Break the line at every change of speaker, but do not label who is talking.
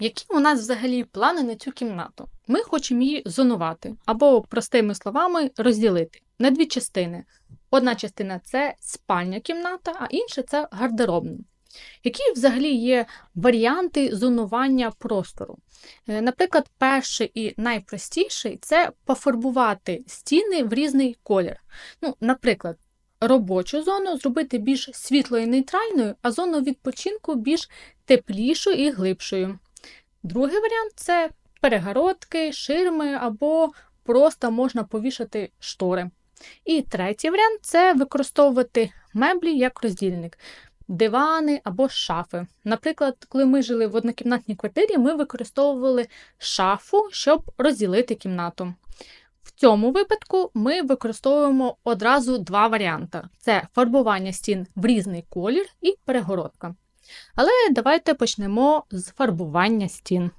Які у нас взагалі плани на цю кімнату? Ми хочемо її зонувати, або, простими словами, розділити на дві частини. Одна частина це спальня кімната, а інша це гардеробна. Які взагалі є варіанти зонування простору? Е, Наприклад, перший і найпростіший це пофарбувати стіни в різний колір. Ну, наприклад, робочу зону зробити більш світлою і нейтральною, а зону відпочинку більш теплішою і глибшою. Другий варіант це перегородки, ширми або просто можна повішати штори. І третій варіант це використовувати меблі як роздільник, дивани або шафи. Наприклад, коли ми жили в однокімнатній квартирі, ми використовували шафу, щоб розділити кімнату. В цьому випадку ми використовуємо одразу два варіанти: це фарбування стін в різний колір і перегородка. Але давайте почнемо з фарбування стін.